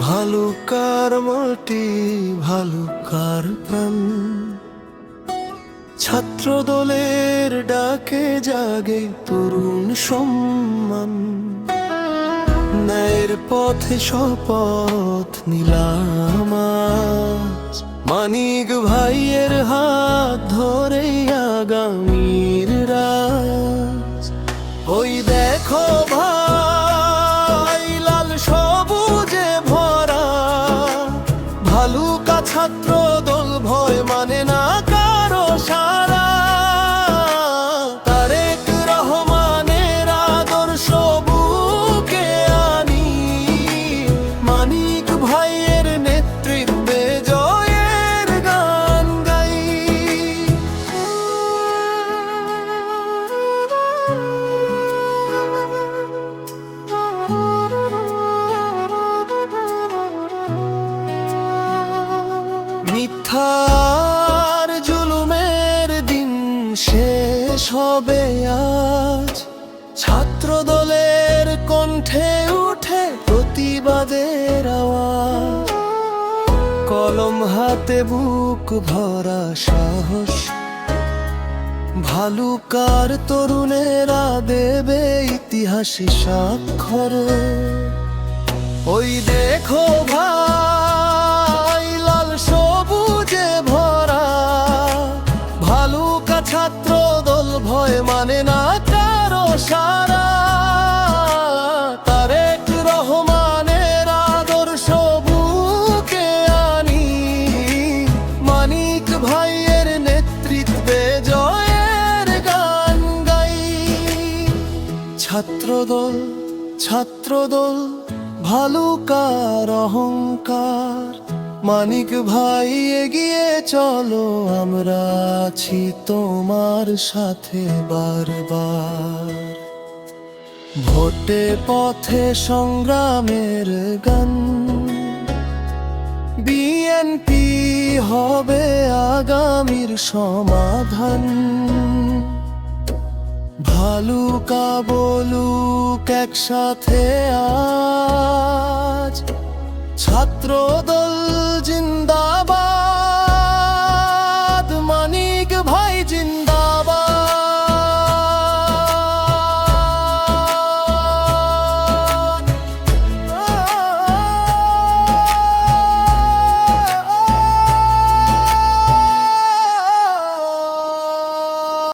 ভালুকার মাটি ভালুকার প্রাণ। ছাত্র দলের ডাকে জাগে তরুণ সম্মান। ন্যায়ের পথে শপথ নিলাম মানিক ভাইয়ের হাত ধরে আগামীর রাজ। ওই দেখো ছাত্র দল ভয় মানে না কারও সারা মিথ্যার জুলুমের দিন শেষ হবে আজ। ছাত্র দলের কণ্ঠে উঠে প্রতিবাদের আওয়াজ। কলম হাতে বুক ভরা সাহস। ভালুকার তরুণেরা দেবে ইতিহাসে স্বাক্ষর। ওই দেখো ভাই ভয় মানে না কারও সারা। তারেক রহমানের আদর্শ বুকে আনি। মানিক ভাইয়ের নেতৃত্বে জয়ের গান গাই। ছাত্রদল ছাত্রদল, ভালুকার অহংকার। মানিক ভাই এগিয়ে চলো, আমরা আছি তোমার সাথে বারবার। ভোটে পথে সংগ্রামের গান। বিএনপি হবে আগামীর সমাধান। ভালুকা বলুক একসাথে আজ ছাত্র দল জিন্দাবাদ মানিক ভাই জিন্দাবাদ।